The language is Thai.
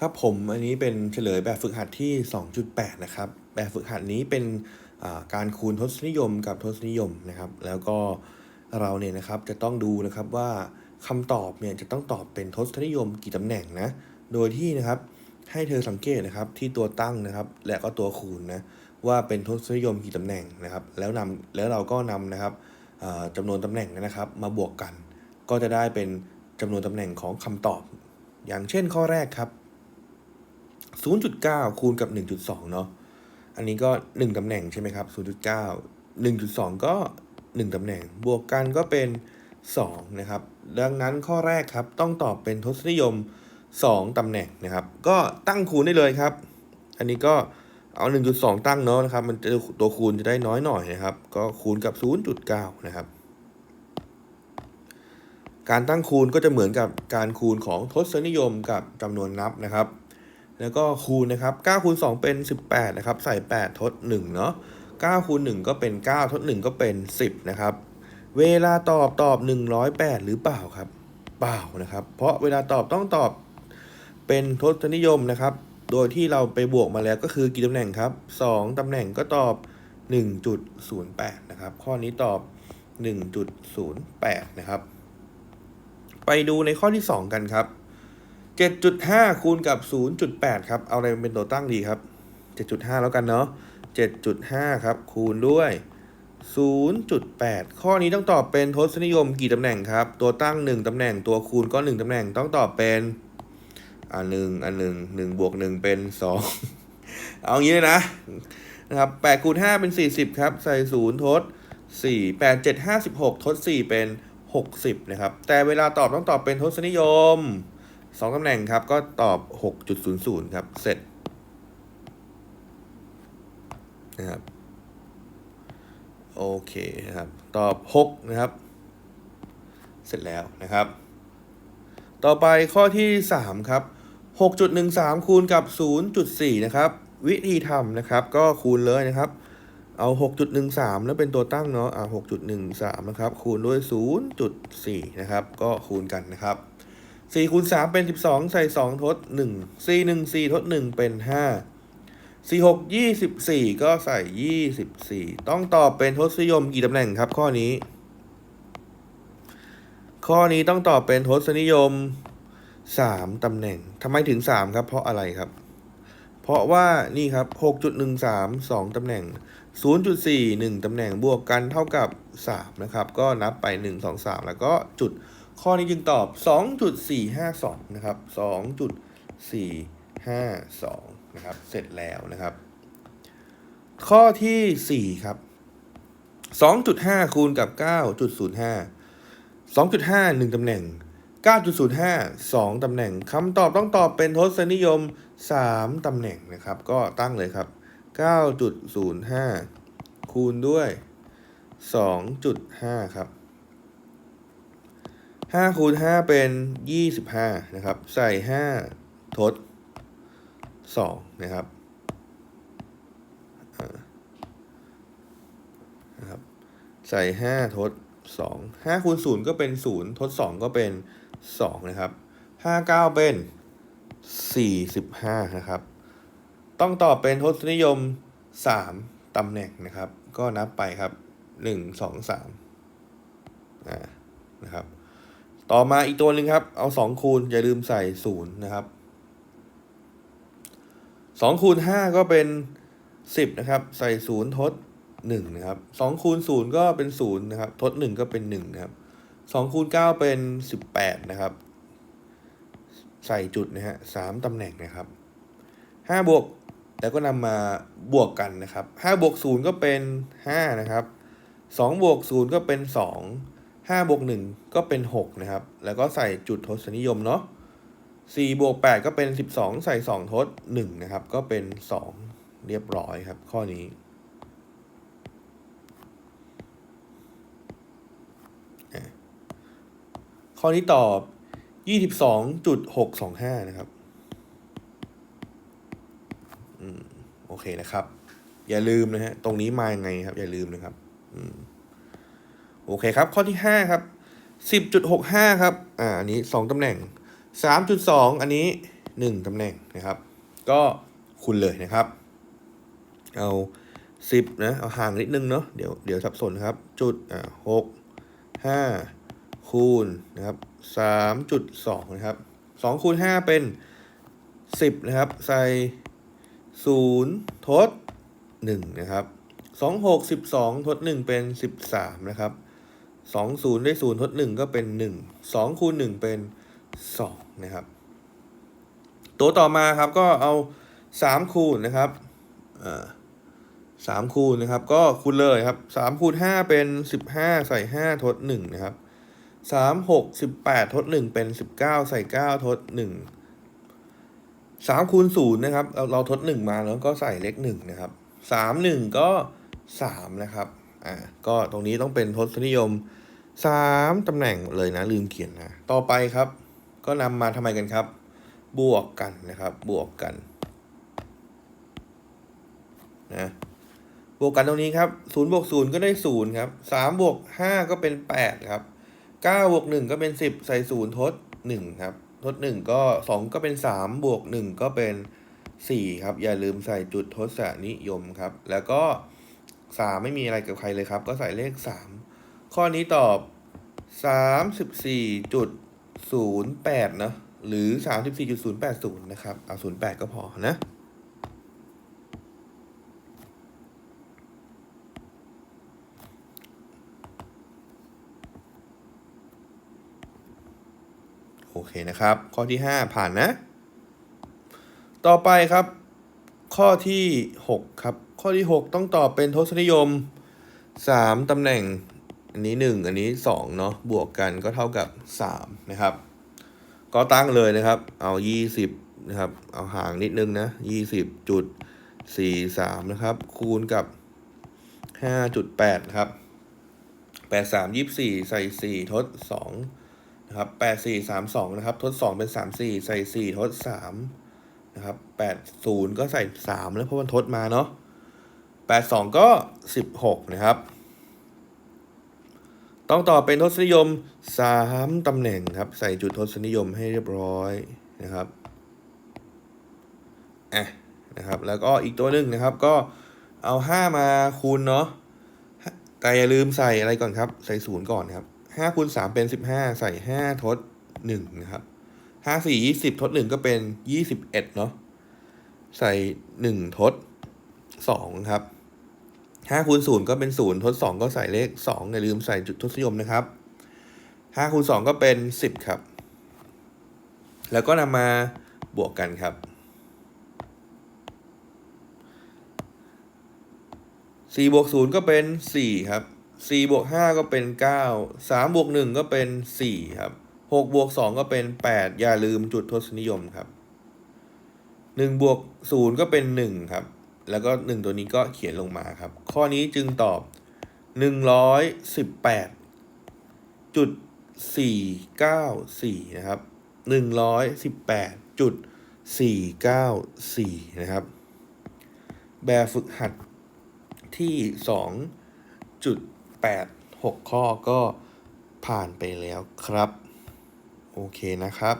ครับผมอันนี้เป็นเฉลยแบบฝึกหัดที่ 2.8 นะครับ แบบฝึกหัดนี้เป็นการคูณทศนิยมกับทศนิยมนะครับ แล้วก็เราเนี่ยนะครับจะต้องดูนะครับว่าคำตอบเนี่ยจะต้องตอบเป็นทศนิยมกี่ตำแหน่งนะ โดยที่นะครับให้เธอสังเกตนะครับที่ตัวตั้งนะครับ และก็ตัวคูณนะว่าเป็นทศนิยมกี่ตำแหน่งนะครับ แล้วนำแล้วเราก็นำนะครับจำานวนตำแหน่งนะครับ มาบวกกัน ก็จะได้เป็นจำนวนตำแหน่งของคำตอบ อย่างเช่นข้อแรกครับ 0.9 คูณกับ 1.2 เนาะ อันนี้ก็ 1ตำแหน่งใช่ไหมครับ 0.9 1.2 ก็ 1ตำแหน่ง บวกกันก็เป็น 2 นะครับ ดังนั้นข้อแรกครับ ต้องตอบเป็นทศนิยม 2ตำแหน่งนะครับ ก็ตั้งคูณได้เลยครับ อันนี้ก็เอา 1.2 ตั้งเนาะนะครับ มันจะตัวคูณจะได้น้อยหน่อยนะครับ ก็คูณกับ 0.9 นะครับ การตั้งคูณก็จะเหมือนกับการคูณของทศนิยมกับจำนวนนับนะครับ แล้วก็คูณนะครับ9คูณ2เป็น 18นะครับใส่ 8 ทด1เนาะ9คูณ1ก็เป็น 9 ทด 1 ก็เป็น 10นะครับเวลาตอบตอบ 108 หรือเปล่าครับ เปล่านะครับ เพราะเวลาตอบต้องตอบเป็นทศนิยมนะครับ โดยที่เราไปบวกมาแล้วก็คือกี่ตำแหน่งครับ 2ตำแหน่งก็ตอบ 1.08 นะครับ ข้อนี้ตอบ 1.08 นะครับ ไปดูในข้อที่ 2 กันครับ 7.5 คูณกับ 0.8 ครับ เอาอะไรเป็นตัวตั้งดีครับ 7.5 แล้วกันเนาะ 7.5 ครับ คูณด้วย 0.8 ข้อนี้ต้องตอบเป็นทศนิยมกี่ตำแหน่งครับ ตัวตั้ง 1 ตำแหน่ง ตัวคูณก็ 1 ตำแหน่ง ต้องตอบเป็นอ่าหนึ่งอันหนึ่งหนึ่งบวกหนึ่งเป็น2เอางี้เลยนะนะครับ8คูณ5เป็น40ครับ ใส่0ทด4 8 7 56ทด4เป็น60นะครับ แต่เวลาตอบต้องตอบเป็นทศนิยม สองตำแหน่งครับ ก็ตอบ 6.00 ครับ เสร็จนะครับ โอเคนะครับ ตอบ 6 นะครับ เสร็จแล้วนะครับ ต่อไปข้อที่ 3 ครับ 6.13 คูณกับ 0.4 นะครับ วิธีทำนะครับ ก็คูณเลยนะครับ เอา 6.13 แล้วเป็นตัวตั้งเนาะ อ่า6.13 นะครับ คูณด้วย 0.4 นะครับ ก็คูณกันนะครับ 4คูณ3เป็น12ใส่2ทด1 4 1 4ทด1เป็น5 4 6 24ก็ใส่24ต้องตอบเป็นทศนิยมกี่ตำแหน่งครับข้อนี้ ข้อนี้ต้องตอบเป็นทศนิยม3ตำแหน่งทำไมถึง3ครับ เพราะอะไรครับ เพราะว่านี่ครับ6.13 2ตำแหน่ง0.4 1ตำแหน่งบวกกันเท่ากับ3นะครับ ก็นับไป1 2 3แล้วก็จุด ข้อนี้จึงตอบ 2.452 นะครับ 2.452 นะครับ เสร็จแล้วนะครับ ข้อที่ 4 ครับ 2.5 คูณกับ 9.05 2.5 1ตำแหน่ง 9.05 2ตำแหน่งคำตอบต้องตอบเป็นทศนิยม 3ตำแหน่งนะครับ ก็ตั้งเลยครับ 9.05 คูณด้วย 2.5 ครับ ห้าคูณห้าเป็นยี่สิบห้านะครับ ใส่ห้าทดสองนะครับนะครับ ใส่ห้าทดสองห้าคูณศูนย์ก็เป็นศูนย์ทดสองก็เป็นสองนะครับห้าเก้าเป็นสี่สิบห้านะครับ ต้องตอบเป็นทศนิยมสามตำแหน่งนะครับ ก็นับไปครับหนึ่งสองสามอ่านะครับ ต่อมาอีกตัวหนึ่งครับ เอาสองคูณอย่าลืมใส่ศูนย์นะครับสองคูณห้าก็เป็นสิบนะครับ ใส่ศูนย์ทดหนึ่งนะครับสองคูณศูนย์ก็เป็นศูนย์นะครับ ทดหนึ่งก็เป็นหนึ่งนะครับสองคูณเก้าเป็นสิบแปดนะครับ ใส่จุดนะฮะสามตำแหน่งนะครับห้าบวกแล้วก็นำมาบวกกันนะครับห้าบวกศูนย์ก็เป็นห้านะครับสองบวกศูนย์ก็เป็นสอง ห้าบวกหนึ่งก็เป็นหกนะครับ แล้วก็ใส่จุดทศนิยมเนาะสี่บวกแปดก็เป็นสิบสองใส่สองทดหนึ่งนะครับ ก็เป็นสองเรียบร้อยครับ ข้อนี้ข้อนี้ตอบยี่สิบสองจุดหกสองห้านะครับ อืม โอเคนะครับ อย่าลืมนะฮะ ตรงนี้มายังไงครับ อย่าลืมนะครับ โอเคครับ ข้อที่ 5 ครับ 10.65 ครับ อ่า อันนี้ 2 ตำแหน่ง 3.2 อันนี้หนึ่งตำแหน่งนะครับ ก็คูณเลยนะครับ เอาสิบนะ เอาห่างนิดนึงเนาะ เดี๋ยว เดี๋ยวสับสนครับ จุด อ่าหกห้าคูณนะครับสามจุดสองนะครับสองคูณห้าเป็นสิบนะครับ ใส่ศูนย์ทดหนึ่งนะครับสองหกสิบสองทดหนึ่งเป็นสิบสามนะครับ สองศูนย์ได้ศูนย์ทดหนึ่งก็เป็นหนึ่งสองคูณหนึ่งเป็นสองนะครับ ตัวต่อมาครับก็เอาสามคูณนะครับสามคูณนะครับ ก็คูณเลยครับสามคูณห้าเป็นสิบห้าใส่ห้าทดหนึ่งนะครับสามหกสิบแปดทดหนึ่งเป็นสิบเก้าใส่เก้าทดหนึ่งสามคูณศูนย์นะครับ เราเราทดหนึ่งมาแล้วก็ใส่เลขหนึ่งนะครับสามหนึ่งก็สามนะครับ อ่าก็ตรงนี้ต้องเป็นทศนิยมสามตำแหน่งเลยนะลืมเขียนนะ ต่อไปครับ ก็นำมาทำไมกันครับ บวกกันนะครับ บวกกันนะบวกกันตรงนี้ครับศูนย์บวกศูนย์ก็ได้ศูนย์ครับสามบวกห้าก็เป็นแปดครับเก้าบวกหนึ่งก็เป็นสิบใส่ศูนย์ทดหนึ่งครับทดหนึ่งก็สองก็เป็นสามบวกหนึ่งก็เป็นสี่ครับ อย่าลืมใส่จุดทศนิยมครับ แล้วก็ สามไม่มีอะไรกับใครเลยครับ ก็ใส่เลขสามข้อนี้ตอบสามสิบสี่จุดศูนย์แปดนะหรือ34.080นย์แปดศูนย์นะครับเอา08ก็พอนะโอเคนะครับ ข้อที่ 5 ผ่านนะ ต่อไปครับ ข้อที่ 6 ครับ ข้อที่ 6 ต้องตอบเป็นทศนิยม 3 ตำแหน่ง อันนี้ 1 อันนี้ 2 เนาะบวกกันก็เท่ากับ 3 นะครับ ก็ตั้งเลยนะครับ เอา 20 นะครับ เอาห่างนิดนึงนะ 20จุด43 นะครับ คูณกับ 5.8นะครับ 83 24 ใส่ 4 ทด 2 นะครับ 84 32 นะครับ ทด 2 เป็น 34 ใส่ 4 ทด 3นะครับ80ก็ใส่3แล้วเพราะมันทดมาเนาะ 82 ก็ 16 นะครับ ต้องตอบเป็นทศนิยม 3ตำแหน่งครับ ใส่จุดทศนิยมให้เรียบร้อยนะครับอะนะครับ แล้วก็อีกตัวหนึ่งนะครับ ก็เอา 5 มาคูณเนาะ แต่อย่าลืมใส่อะไรก่อนครับ ใส่ศูนย์ก่อนครับ5คูณ3เป็น 15 ใส่ 5 ทด 1 นะครับ 5 4 20 ทด 1 ก็เป็น 21 เนาะ ใส่ 1 ทด 2 ครับ ห้าคูณศูนย์ก็เป็นศูนย์ทดสองก็ใส่เลขสองอย่าลืมใส่จุดทศนิยมนะครับห้าคูณสองก็เป็นสิบครับ แล้วก็นำมาบวกกันครับสี่บวกศูนย์ก็เป็นสี่ครับสี่บวกห้าก็เป็นเก้าสามบวกหนึ่งก็เป็นสี่ครับหกบวกสองก็เป็นแปดอย่าลืมจุดทศนิยมครับหนึ่งบวกศูนย์ก็เป็นหนึ่งครับ แล้วก็หนึ่งตัวนี้ก็เขียนลงมาครับ ข้อนี้จึงตอบหนึ่งร้อยสิบแปดจุดสี่เก้าสี่นะครับหนึ่งร้อยสิบแปดจุดสี่เก้าสี่นะครับ แบบฝึกหัดที่สองจุดแปดหกข้อก็ผ่านไปแล้วครับ โอเคนะครับ